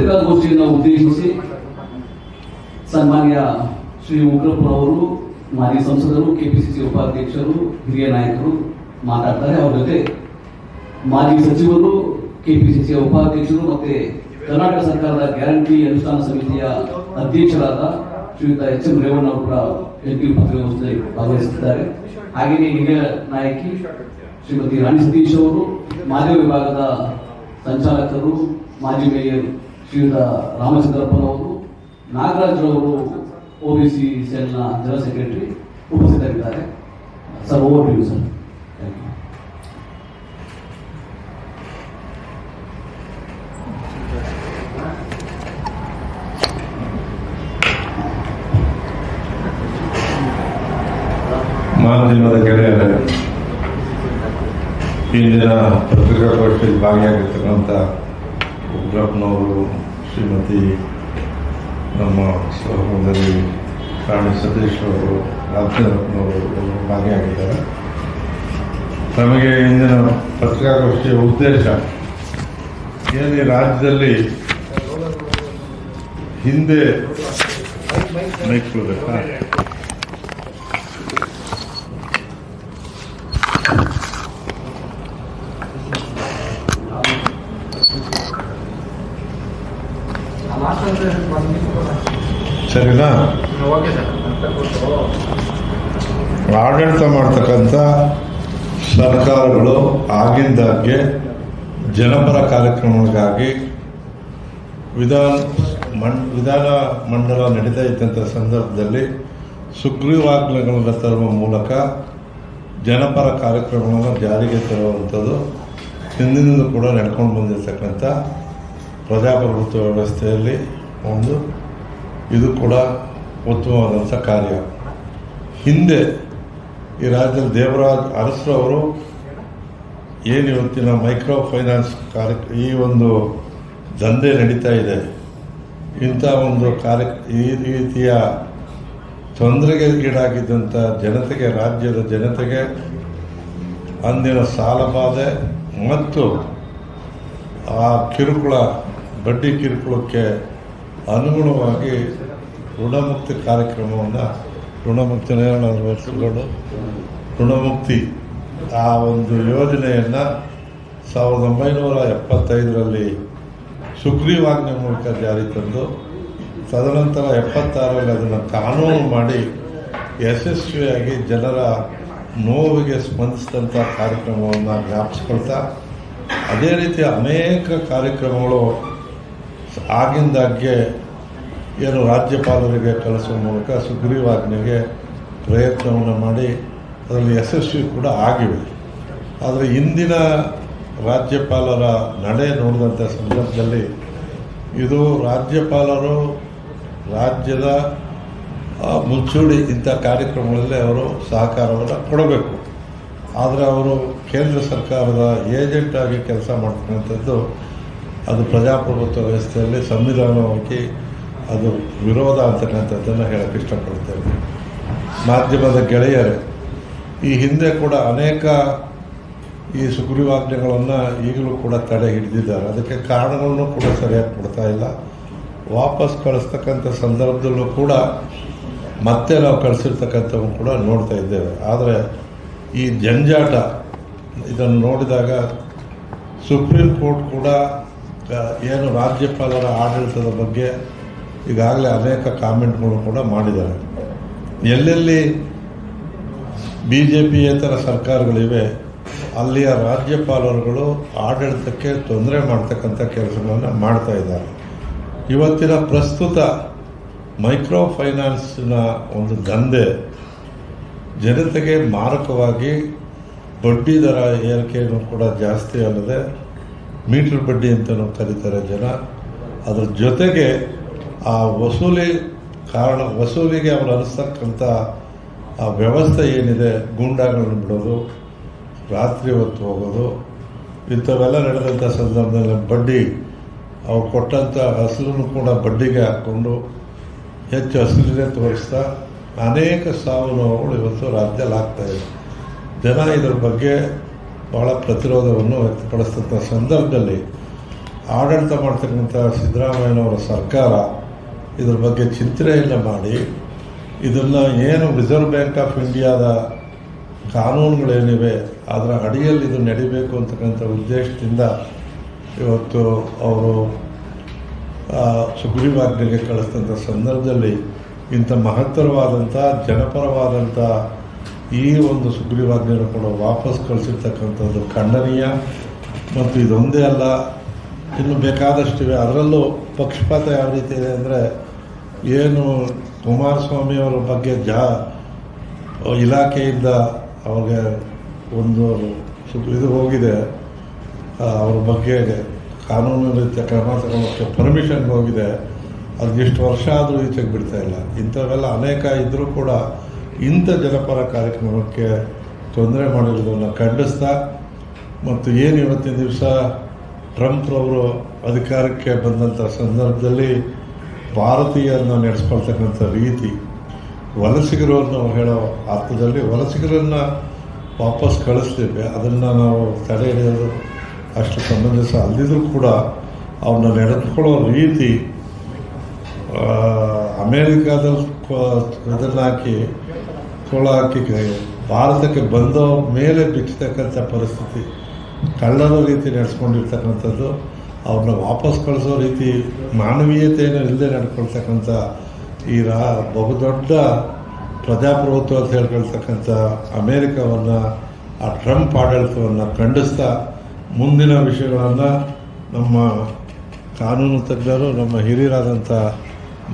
ಪತ್ರಿಕಾಗೋಷ್ಠಿಯನ್ನು ಉದ್ದೇಶಿಸಿ ಸನ್ಮಾನ್ಯ ಶ್ರೀ ಉಗ್ರಪ್ಪನವರು ಮಾಜಿ ಸಂಸದರು, ಕೆಪಿಸಿಸಿ ಉಪಾಧ್ಯಕ್ಷರು, ಹಿರಿಯ ನಾಯಕರು ಮಾತಾಡ್ತಾರೆ. ಅವರ ಜೊತೆ ಮಾಜಿ ಸಚಿವರು, ಕೆಪಿಸಿಸಿ ಉಪಾಧ್ಯಕ್ಷರು ಮತ್ತೆ ಕರ್ನಾಟಕ ಸರ್ಕಾರದ ಗ್ಯಾರಂಟಿ ಅನುಷ್ಠಾನ ಸಮಿತಿಯ ಅಧ್ಯಕ್ಷರಾದ ಶ್ರೀಯುತ ಎಚ್ ಎಂ ರೇವಣ್ಣ ಅವರು ಕೂಡ ಎಲ್ಪಿ ಪತ್ರಿಕಾಗೋಷ್ಠಿಯಲ್ಲಿ ಭಾಗವಹಿಸುತ್ತಿದ್ದಾರೆ. ಹಾಗೆಯೇ ಹಿರಿಯ ನಾಯಕಿ ಶ್ರೀಮತಿ ರಾಣಿ ಸತೀಶ್ ಅವರು ಮಾಧ್ಯಮ ವಿಭಾಗದ ಸಂಚಾಲಕರು, ಮಾಜಿ ಮೇಯರ್ ಶ್ರೀಯುತ ರಾಮಚಂದ್ರಪ್ಪನವರು, ನಾಗರಾಜ್ರವರು ಸಿ ಸೆಲ್ನ general secretary ಉಪಸ್ಥಿತರಿದ್ದಾರೆ. Sir over to you sir ಮಾಧ್ಯಮದ ಗೆಳೆಯರೇ ಇಂದಿನ ಪತ್ರಿಕಾಗೋಷ್ಠಿಯಲ್ಲಿ ಭಾಗಿಯಾಗಿರ್ತಕ್ಕಂಥ ಉಗ್ರಪ್ಪನವರು ಶ್ರೀಮತಿ ನಮ್ಮ ಸಹೋದರಿ ರಾಣಿ ಸತೀಶ್ ಅವರು ಎಲ್ಲರೂ ಭಾಗಿಯಾಗಿದ್ದಾರೆ. ನಮಗೆ ಇಂದಿನ ಪತ್ರಿಕಾಗೋಷ್ಠಿಯ ಉದ್ದೇಶ, ಏನು ಈ ರಾಜ್ಯದಲ್ಲಿ ಹಿಂದೆ ಮೈಕ್ ಕೊಡ್ಬೇಕಾ? ಸರಿನಾ? ಆಡಳಿತ ಮಾಡ್ತಕ್ಕಂಥ ಸರ್ಕಾರಗಳು ಆಗಿಂದಾಗ್ಗೆ ಜನಪರ ಕಾರ್ಯಕ್ರಮಗಳಿಗಾಗಿ ವಿಧಾನ ಮಂ ವಿಧಾನ ಮಂಡಲ ನಡೀತಾ ಇದ್ದಂಥ ಸಂದರ್ಭದಲ್ಲಿ ಸುಗ್ರೀವಾಜ್ಞೆಗಳನ್ನು ತರುವ ಮೂಲಕ ಜನಪರ ಕಾರ್ಯಕ್ರಮಗಳನ್ನು ಜಾರಿಗೆ ತರುವಂಥದ್ದು ಹಿಂದಿನಿಂದ ಕೂಡ ನಡ್ಕೊಂಡು ಬಂದಿರತಕ್ಕಂಥ ಪ್ರಜಾಪ್ರಭುತ್ವ ವ್ಯವಸ್ಥೆಯಲ್ಲಿ ಒಂದು ಇದು ಕೂಡ ಉತ್ತಮವಾದಂಥ ಕಾರ್ಯ. ಹಿಂದೆ ಈ ರಾಜ್ಯದಲ್ಲಿ ದೇವರಾಜ್ ಅವರು ಏನು ಇವತ್ತಿನ ಮೈಕ್ರೋ ಫೈನಾನ್ಸ್ ಕಾರ್ಯ, ಈ ಒಂದು ದಂಧೆ ನಡೀತಾ ಇದೆ. ಇಂಥ ಒಂದು ಕಾರ್ಯ, ಈ ರೀತಿಯ ತೊಂದರೆಗೆ ಈಡಾಗಿದ್ದಂಥ ಜನತೆಗೆ, ರಾಜ್ಯದ ಜನತೆಗೆ ಅಂದಿನ ಸಾಲಬಾಧೆ ಮತ್ತು ಆ ಕಿರುಕುಳ, ಬಡ್ಡಿ ಕಿರುಕುಳಕ್ಕೆ ಅನುಗುಣವಾಗಿ ಋಣಮುಕ್ತಿ ಕಾರ್ಯಕ್ರಮವನ್ನು ಋಣಮುಕ್ತಿ ನಿರ್ಣಯಗಳು ಋಣಮುಕ್ತಿ ಆ ಒಂದು ಯೋಜನೆಯನ್ನು ಸಾವಿರದ ಒಂಬೈನೂರ ಎಪ್ಪತ್ತೈದರಲ್ಲಿ ಸುಗ್ರೀವಾಜ್ಞೆ ಮೂಲಕ ಜಾರಿ ತಂದು, ತದನಂತರ ಎಪ್ಪತ್ತಾರರಲ್ಲಿ ಅದನ್ನು ಕಾನೂನು ಮಾಡಿ ಯಶಸ್ವಿಯಾಗಿ ಜನರ ನೋವಿಗೆ ಸ್ಪಂದಿಸಿದಂಥ ಕಾರ್ಯಕ್ರಮವನ್ನು ಜ್ಞಾಪಿಸ್ಕೊಳ್ತಾ ಅದೇ ರೀತಿ ಅನೇಕ ಕಾರ್ಯಕ್ರಮಗಳು ಆಗಿಂದಾಗ್ಗೆ ಏನು ರಾಜ್ಯಪಾಲರಿಗೆ ಕಳಿಸುವ ಮೂಲಕ ಸುಗ್ರೀವಾಜ್ಞೆಗೆ ಪ್ರಯತ್ನವನ್ನು ಮಾಡಿ ಅದರಲ್ಲಿ ಯಶಸ್ವಿ ಕೂಡ ಆಗಿವೆ. ಆದರೆ ಇಂದಿನ ರಾಜ್ಯಪಾಲರ ನಡೆ ನೋಡಿದಂಥ ಸಂದರ್ಭದಲ್ಲಿ ಇದು ರಾಜ್ಯಪಾಲರು ರಾಜ್ಯದ ಮುಚ್ಚುಡಿ ಇಂಥ ಕಾರ್ಯಕ್ರಮಗಳಲ್ಲಿ ಅವರು ಸಹಕಾರವನ್ನು ಕೊಡಬೇಕು. ಆದರೆ ಅವರು ಕೇಂದ್ರ ಸರ್ಕಾರದ ಏಜೆಂಟ್ ಆಗಿ ಕೆಲಸ ಮಾಡ್ತಕ್ಕಂಥದ್ದು ಅದು ಪ್ರಜಾಪ್ರಭುತ್ವ ವ್ಯವಸ್ಥೆಯಲ್ಲಿ ಸಂವಿಧಾನವಾಗಿ ಅದು ವಿರೋಧ ಅಂತಕ್ಕಂಥದ್ದನ್ನು ಹೇಳಕ್ಕೆ ಇಷ್ಟಪಡ್ತೇನೆ. ಮಾಧ್ಯಮದ ಗೆಳೆಯರೇ, ಈ ಹಿಂದೆ ಕೂಡ ಅನೇಕ ಈ ಸುಗ್ರೀವಾಜ್ಞೆಗಳನ್ನು ಈಗಲೂ ಕೂಡ ತಡೆ ಹಿಡಿದಿದ್ದಾರೆ. ಅದಕ್ಕೆ ಕಾರಣಗಳನ್ನು ಕೂಡ ಸರಿಯಾಗಿ ಕೊಡ್ತಾ ಇಲ್ಲ. ವಾಪಸ್ ಕಳಿಸ್ತಕ್ಕಂಥ ಸಂದರ್ಭದಲ್ಲೂ ಕೂಡ ಮತ್ತೆ ನಾವು ಕಳಿಸಿರ್ತಕ್ಕಂಥವು ಕೂಡ ನೋಡ್ತಾ ಇದ್ದೇವೆ. ಆದರೆ ಈ ಜಂಜಾಟ ಇದನ್ನು ನೋಡಿದಾಗ ಸುಪ್ರೀಂ ಕೋರ್ಟ್ ಕೂಡ ಏನು ರಾಜ್ಯಪಾಲರ ಆಡಳಿತದ ಬಗ್ಗೆ ಈಗಾಗಲೇ ಅನೇಕ ಕಾಮೆಂಟ್ಗಳು ಕೂಡ ಮಾಡಿದ್ದಾರೆ. ಎಲ್ಲೆಲ್ಲಿ ಬಿ ಜೆ ಪಿಯೇತರ ಸರ್ಕಾರಗಳಿವೆ, ಅಲ್ಲಿಯ ರಾಜ್ಯಪಾಲರುಗಳು ಆಡಳಿತಕ್ಕೆ ತೊಂದರೆ ಮಾಡ್ತಕ್ಕಂಥ ಕೆಲಸಗಳನ್ನು ಮಾಡ್ತಾ ಇದ್ದಾರೆ. ಇವತ್ತಿನ ಪ್ರಸ್ತುತ ಮೈಕ್ರೋ ಫೈನಾನ್ಸ್ನ ಒಂದು ದಂಧೆ ಜನತೆಗೆ ಮಾರಕವಾಗಿ ಬಡ್ಡಿ ದರ ಏರಿಕೆಯನ್ನು ಕೂಡ ಜಾಸ್ತಿ ಅಲ್ಲದೆ ಮೀಟರ್ ಬಡ್ಡಿ ಅಂತಲೂ ಕರೀತಾರೆ ಜನ. ಅದರ ಜೊತೆಗೆ ಆ ವಸೂಲಿ ಕಾರಣ, ವಸೂಲಿಗೆ ಅವರು ಅನಿಸ್ತಕ್ಕಂಥ ಆ ವ್ಯವಸ್ಥೆ ಏನಿದೆ, ಗೂಂಡಾಗಳನ್ನು ಬಿಡೋದು, ರಾತ್ರಿ ಹೊತ್ತು ಹೋಗೋದು, ಇಂಥವೆಲ್ಲ ನಡೆದಂಥ ಸಂದರ್ಭದಲ್ಲಿ ಬಡ್ಡಿ, ಅವ್ರು ಕೊಟ್ಟಂಥ ಹಸಿರನ್ನು ಕೂಡ ಬಡ್ಡಿಗೆ ಹಾಕ್ಕೊಂಡು ಹೆಚ್ಚು ಹಸಿರನ್ನೇ ತೋರಿಸ್ತಾ ಅನೇಕ ಸಾವು ನೋವುಗಳು ಇವತ್ತು ರಾಜ್ಯದಲ್ಲಿ ಆಗ್ತಾಯಿದೆ ಜನ ಇದರ ಬಗ್ಗೆ ಬಹಳ ಪ್ರತಿರೋಧವನ್ನು ವ್ಯಕ್ತಪಡಿಸ್ತಕ್ಕಂಥ ಸಂದರ್ಭದಲ್ಲಿ ಆಡಳಿತ ಮಾಡ್ತಕ್ಕಂಥ ಸಿದ್ದರಾಮಯ್ಯನವರ ಸರ್ಕಾರ ಇದರ ಬಗ್ಗೆ ಚಿಂತನೆಯನ್ನು ಮಾಡಿ ಇದನ್ನು ಏನು ರಿಸರ್ವ್ ಬ್ಯಾಂಕ್ ಆಫ್ ಇಂಡಿಯಾದ ಕಾನೂನುಗಳೇನಿವೆ, ಅದರ ಅಡಿಯಲ್ಲಿ ಇದು ನಡಿಬೇಕು ಅಂತಕ್ಕಂಥ ಉದ್ದೇಶದಿಂದ ಇವತ್ತು ಅವರು ಸುಗ್ರೀವಾಜ್ಞೆಗೆ ಕಳಿಸಿದಂಥ ಸಂದರ್ಭದಲ್ಲಿ ಇಂಥ ಮಹತ್ತರವಾದಂಥ ಜನಪರವಾದಂಥ ಈ ಒಂದು ಸುಗ್ರೀವಾಜ್ಞೆಯನ್ನು ಕೂಡ ವಾಪಸ್ ಕಳಿಸಿರ್ತಕ್ಕಂಥದ್ದು ಖಂಡನೀಯ ಮತ್ತು ಇದೊಂದೇ ಅಲ್ಲ, ಇನ್ನು ಬೇಕಾದಷ್ಟಿವೆ ಅದರಲ್ಲೂ ಪಕ್ಷಪಾತ ಯಾವ ರೀತಿ ಇದೆ ಅಂದರೆ ಏನು ಕುಮಾರಸ್ವಾಮಿಯವರ ಬಗ್ಗೆ ಜಾ ಇಲಾಖೆಯಿಂದ ಅವ್ರಿಗೆ ಒಂದು ಇದು ಹೋಗಿದೆ. ಅವ್ರ ಬಗ್ಗೆ ಕಾನೂನು ರೀತಿಯ ಕ್ರಮ ತಗೊಳ್ಳೋಕ್ಕೆ ಪರ್ಮಿಷನ್ಗೆ ಹೋಗಿದೆ. ಅದಕ್ಕೆ ಎಷ್ಟು ವರ್ಷ ಆದರೂ ಈಚೆಗೆ ಬಿಡ್ತಾ ಇಲ್ಲ. ಇಂಥವೆಲ್ಲ ಅನೇಕ ಇದ್ದರೂ ಕೂಡ ಇಂಥ ಜನಪರ ಕಾರ್ಯಕ್ರಮಕ್ಕೆ ತೊಂದರೆ ಮಾಡಿರೋದನ್ನು ಖಂಡಿಸ್ತಾ ಮತ್ತು ಏನು ಇವತ್ತಿನ ದಿವಸ ಟ್ರಂಪ್ರವರು ಅಧಿಕಾರಕ್ಕೆ ಬಂದಂಥ ಸಂದರ್ಭದಲ್ಲಿ ಭಾರತೀಯರನ್ನು ನಡೆಸ್ಕೊಳ್ತಕ್ಕಂಥ ರೀತಿ ವಲಸಿಗರು ನಾವು ಹೇಳೋ ಅರ್ಥದಲ್ಲಿ ವಲಸಿಗರನ್ನು ವಾಪಸ್ ಕಳಿಸ್ತೀವಿ, ಅದನ್ನು ನಾವು ತಡೆ ಹಿಡಿಯೋದು ಅಷ್ಟು ಸಮಂಜಸ ಅಲ್ಲದಿದ್ರೂ ಕೂಡ ಅವನ್ನ ನಡೆದುಕೊಳ್ಳೋ ರೀತಿ ಅಮೇರಿಕಾದಲ್ಲಿ ಇದನ್ನು ಹಾಕಿ ಕೊಳ ಹಾಕಿ ಭಾರತಕ್ಕೆ ಬಂದ ಮೇಲೆ ಬಿಚ್ಚತಕ್ಕಂಥ ಪರಿಸ್ಥಿತಿ, ಕಳ್ಳರ ರೀತಿ ನಡೆಸ್ಕೊಂಡಿರ್ತಕ್ಕಂಥದ್ದು, ಅವ್ರನ್ನ ವಾಪಸ್ ಕಳಿಸೋ ರೀತಿ ಮಾನವೀಯತೆಯನ್ನು ಇಲ್ಲದೆ ನಡ್ಕೊಳ್ತಕ್ಕಂಥ ಈ ರಾ, ಬಹುದೊಡ್ಡ ಪ್ರಜಾಪ್ರಭುತ್ವ ಅಂತ ಹೇಳ್ಕೊಳ್ತಕ್ಕಂಥ ಅಮೇರಿಕವನ್ನು, ಆ ಟ್ರಂಪ್ ಆಡಳಿತವನ್ನು ಖಂಡಿಸ್ತಾ ಮುಂದಿನ ವಿಷಯಗಳನ್ನು ನಮ್ಮ ಕಾನೂನು ತಜ್ಞರು, ನಮ್ಮ ಹಿರಿಯರಾದಂಥ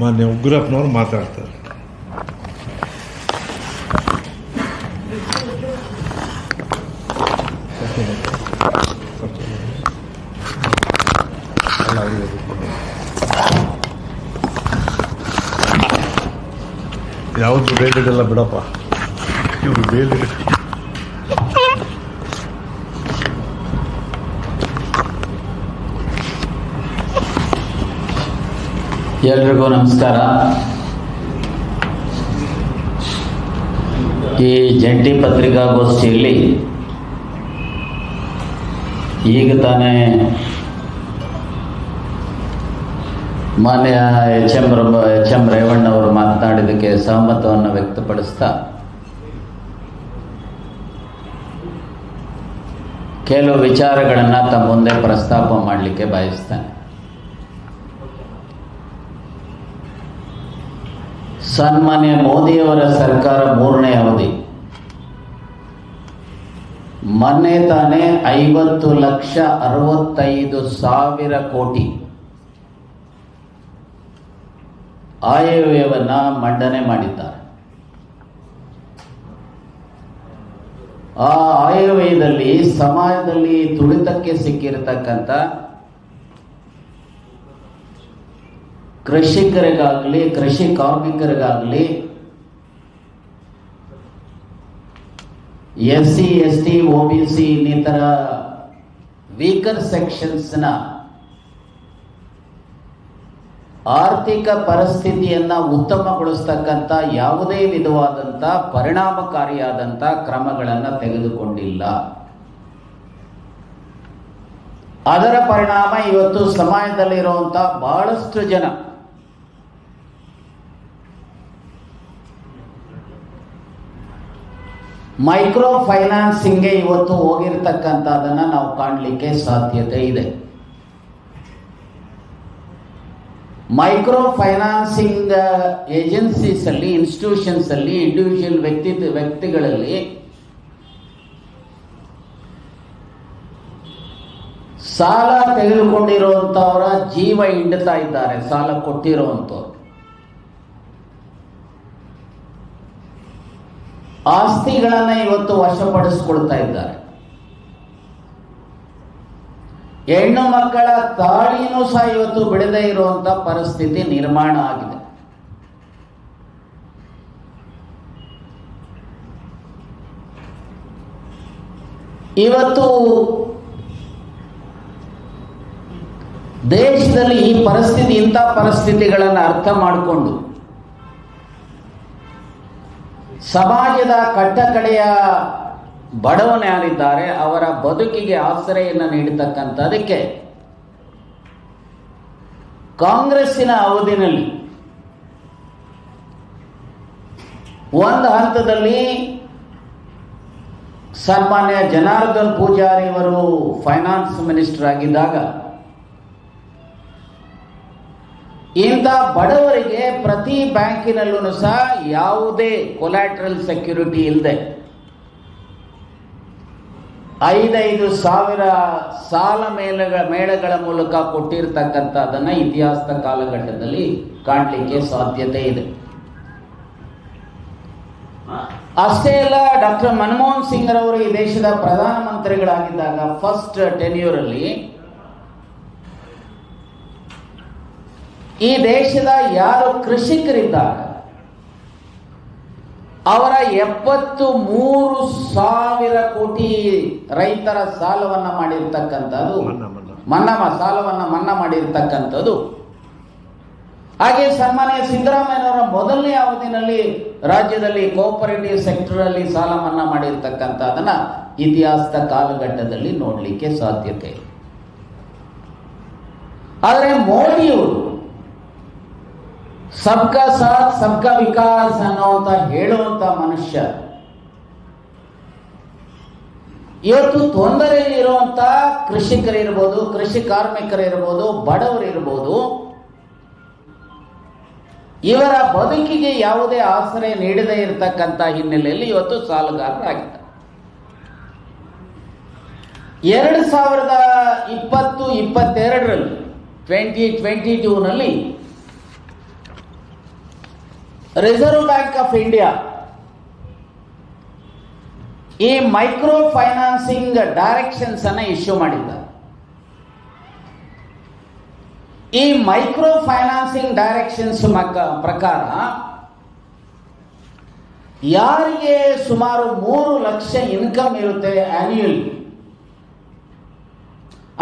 ಮಾನ್ಯ ಉಗ್ರಪ್ಪನವರು ಮಾತಾಡ್ತಾರೆ. ಯಾವುದು ಬೇಲಿಡಲ್ಲ ಬಿಡಪ್ಪ? ಬೇಲಿಡ ಎಲ್ರಿಗೂ ನಮಸ್ಕಾರ. ಈ ಜಂಟಿ ಪತ್ರಿಕಾಗೋಷ್ಠಿಯಲ್ಲಿ ಈಗ ತಾನೇ ಮಾನ್ಯ ಎಚ್ ಎಂ ಎಚ್ ಎಂ ರೇವಣ್ಣವರು ಮಾತನಾಡಿದ್ದಕ್ಕೆ ಸಹಮತವನ್ನು ವ್ಯಕ್ತಪಡಿಸ್ತಾ, ಕೆಲವು ವಿಚಾರಗಳನ್ನು ತಮ್ಮ ಮುಂದೆ ಪ್ರಸ್ತಾಪ ಮಾಡಲಿಕ್ಕೆ ಬಯಸ್ತಾನೆ. ಸನ್ಮಾನ್ಯ ಮೋದಿಯವರ ಸರ್ಕಾರ ಮೂರನೇ ಅವಧಿ. ಮೊನ್ನೆ ತಾನೇ ಐವತ್ತು ಲಕ್ಷ ಅರವತ್ತೈದು ಸಾವಿರ ಕೋಟಿ ಆಯವ್ಯವನ್ನ ಮಂಡನೆ ಮಾಡಿದ್ದಾರೆ. ಆ ಆಯವ್ಯಯದಲ್ಲಿ ಸಮಾಜದಲ್ಲಿ ತುಳಿತಕ್ಕೆ ಸಿಕ್ಕಿರತಕ್ಕಂಥ ಕೃಷಿಕರಿಗಾಗಲಿ, ಕೃಷಿ ಕಾರ್ಮಿಕರಿಗಾಗಲಿ S C S T O B C ಇನ್ನಿತರ ವೀಕರ್ ಸೆಕ್ಷನ್ಸ್ನ ಆರ್ಥಿಕ ಪರಿಸ್ಥಿತಿಯನ್ನು ಉತ್ತಮಗೊಳಿಸ್ತಕ್ಕಂಥ ಯಾವುದೇ ವಿಧವಾದಂಥ ಪರಿಣಾಮಕಾರಿಯಾದಂಥ ಕ್ರಮಗಳನ್ನು ತೆಗೆದುಕೊಂಡಿಲ್ಲ. ಅದರ ಪರಿಣಾಮ ಇವತ್ತು ಸಮಾಜದಲ್ಲಿರುವಂಥ ಬಹಳಷ್ಟು ಜನ ಮೈಕ್ರೋ ಫೈನಾನ್ಸಿಂಗ್ಗೆ ಇವತ್ತು ಹೋಗಿರ್ತಕ್ಕಂಥದ್ದನ್ನು ನಾವು ಕಾಣಲಿಕ್ಕೆ ಸಾಧ್ಯತೆ ಇದೆ. ಮೈಕ್ರೋ ಫೈನಾನ್ಸಿಂಗ್ ಏಜೆನ್ಸೀಸ್ ಅಲ್ಲಿ ಇನ್ಸ್ಟಿಟ್ಯೂಷನ್ಸ್ ಅಲ್ಲಿ ಇಂಡಿವಿಜುವಲ್ ವ್ಯಕ್ತಿ, ವ್ಯಕ್ತಿಗಳಲ್ಲಿ ಸಾಲ ತೆಗೆದುಕೊಂಡಿರುವಂತವರ ಜೀವ ಹಿಂಡುತ್ತಾ ಇದ್ದಾರೆ, ಸಾಲ ಕೊಟ್ಟಿರುವಂತವ್ರು. ಆಸ್ತಿಗಳನ್ನ ಇವತ್ತು ವಶಪಡಿಸಿಕೊಳ್ತಾ ಇದ್ದಾರೆ. ಹೆಣ್ಣು ಮಕ್ಕಳ ತಾಳಿನೂ ಸಹ ಇವತ್ತು ಬಿಡದೆ ಇರುವಂತ ಪರಿಸ್ಥಿತಿ ನಿರ್ಮಾಣ ಆಗಿದೆ. ಇವತ್ತು ದೇಶದಲ್ಲಿ ಈ ಪರಿಸ್ಥಿತಿ, ಇಂಥ ಪರಿಸ್ಥಿತಿಗಳನ್ನು ಅರ್ಥ ಮಾಡಿಕೊಂಡು ಸಮಾಜದ ಕಟ್ಟಕಡೆಯ ಬಡವನು ಯಾರಿದ್ದಾರೆ ಅವರ ಬದುಕಿಗೆ ಆಶ್ರಯನ್ನು ನೀಡತಕ್ಕಂಥದಕ್ಕೆ. ಕಾಂಗ್ರೆಸ್ಸಿನ ಅವಧಿನಲ್ಲಿ ಒಂದು ಹಂತದಲ್ಲಿ ಸನ್ಮಾನ್ಯ ಜನಾರ್ದನ್ ಪೂಜಾರಿ ಅವರು ಫೈನಾನ್ಸ್ ಮಿನಿಸ್ಟರ್ ಆಗಿದ್ದಾಗ, ಇಂಥ ಬಡವರಿಗೆ ಪ್ರತಿ ಬ್ಯಾಂಕಿನಲ್ಲೂ ಸಹ ಯಾವುದೇ ಕೊಲ್ಯಾಟ್ರಲ್ ಸೆಕ್ಯೂರಿಟಿ ಇಲ್ಲದೆ ಐದೈದು ಸಾವಿರ ಸಾಲ ಮೇಳಗಳ ಮೇಳಗಳ ಮೂಲಕ ಕೊಟ್ಟಿರ್ತಕ್ಕಂಥದ್ದನ್ನು ಇತಿಹಾಸದ ಕಾಲಘಟ್ಟದಲ್ಲಿ ಕಾಣಲಿಕ್ಕೆ ಸಾಧ್ಯತೆ ಇದೆ. ಅಷ್ಟೇ ಅಲ್ಲ ಡಾಕ್ಟರ್ ಮನಮೋಹನ್ ಸಿಂಗ್ ರವರು ಈ ದೇಶದ ಪ್ರಧಾನಮಂತ್ರಿಗಳಾಗಿದ್ದಾಗ ಫಸ್ಟ್ ಟೆನ್ಯೂರ್ ಅಲ್ಲಿ ಈ ದೇಶದ ಯಾರು ಕೃಷಿಕರಿದ್ದಾರೆ ಅವರ ಎಪ್ಪತ್ತು ಮೂರು ಸಾವಿರ ಕೋಟಿ ರೈತರ ಸಾಲವನ್ನ ಮಾಡಿರ್ತಕ್ಕಂಥದ್ದು ಮನ್ನಾ, ಮನ್ನಾ. ಮನ್ನಾ ಸಾಲವನ್ನ ಮನ್ನಾ ಮಾಡಿರ್ತಕ್ಕಂಥದ್ದು ಹಾಗೆ ಸನ್ಮಾನ್ಯ ಸಿದ್ದರಾಮಯ್ಯನವರ ಮೊದಲನೇ ಅವಧಿನಲ್ಲಿ ರಾಜ್ಯದಲ್ಲಿ ಕೋಪರೇಟಿವ್ ಸೆಕ್ಟರ್ ಅಲ್ಲಿ ಸಾಲ ಮನ್ನಾ ಮಾಡಿರ್ತಕ್ಕಂಥದನ್ನ ಇತಿಹಾಸದ ಕಾಲಘಟ್ಟದಲ್ಲಿ ನೋಡಲಿಕ್ಕೆ ಸಾಧ್ಯತೆ. ಆದರೆ ಮೋದಿಯವರು ಸಬ್ಕಾ ಸಾಥ್, ಸಬ್ಕಾ ವಿಕಾಸ್ ಅಂತ ಹೇಳುವಂತ ಮನುಷ್ಯ. ಇವತ್ತು ತೊಂದರೆಯಲ್ಲಿರುವಂತ ಕೃಷಿಕರಿರ್ಬೋದು ಕೃಷಿ ಕಾರ್ಮಿಕರಿರ್ಬೋದು ಬಡವರಿರ್ಬೋದು ಇವರ ಬದುಕಿಗೆ ಯಾವುದೇ ಆಸರೆ ನೀಡದೇ ಇರತಕ್ಕಂತ ಹಿನ್ನೆಲೆಯಲ್ಲಿ ಇವತ್ತು ಸಾಲುಗಾರರಾಗಿದ್ದಾರೆ ಎರಡು ಸಾವಿರದ ಇಪ್ಪತ್ತು, ಇಪ್ಪತ್ತೆರಡರಲ್ಲಿ ಟ್ವೆಂಟಿ ಟ್ವೆಂಟಿ ಟೂನಲ್ಲಿ ರಿಸರ್ವ್ ಬ್ಯಾಂಕ್ ಆಫ್ ಇಂಡಿಯಾ ಈ ಮೈಕ್ರೋ ಫೈನಾನ್ಸಿಂಗ್ ಡೈರೆಕ್ಷನ್ಸ್ ಅನ್ನ ಇಶ್ಯೂ ಮಾಡಿದ್ದಾರೆ. ಈ ಮೈಕ್ರೋ ಫೈನಾನ್ಸಿಂಗ್ ಡೈರೆಕ್ಷನ್ಸ್ ಪ್ರಕಾರ ಯಾರಿಗೆ ಸುಮಾರು ಮೂರು ಲಕ್ಷ ಇನ್ಕಮ್ ಇರುತ್ತೆ ಆನ್ಯುಯಲ್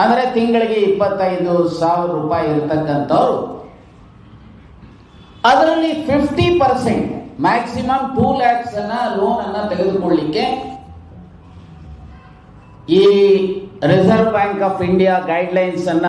ಅಂದರೆ ತಿಂಗಳಿಗೆ ಇಪ್ಪತ್ತೈದು ಸಾವಿರ ರೂಪಾಯಿ ಇರತಕ್ಕಂಥವ್ರು. ಅದರಲ್ಲಿ fifty percent maximum two lakhs ಅನ್ನ ಲೋನ್ ಅನ್ನ ತೆಗೆದುಕೊಳ್ಳಿಕ್ಕೆ ಈ Reserve Bank of India guidelines ಅನ್ನ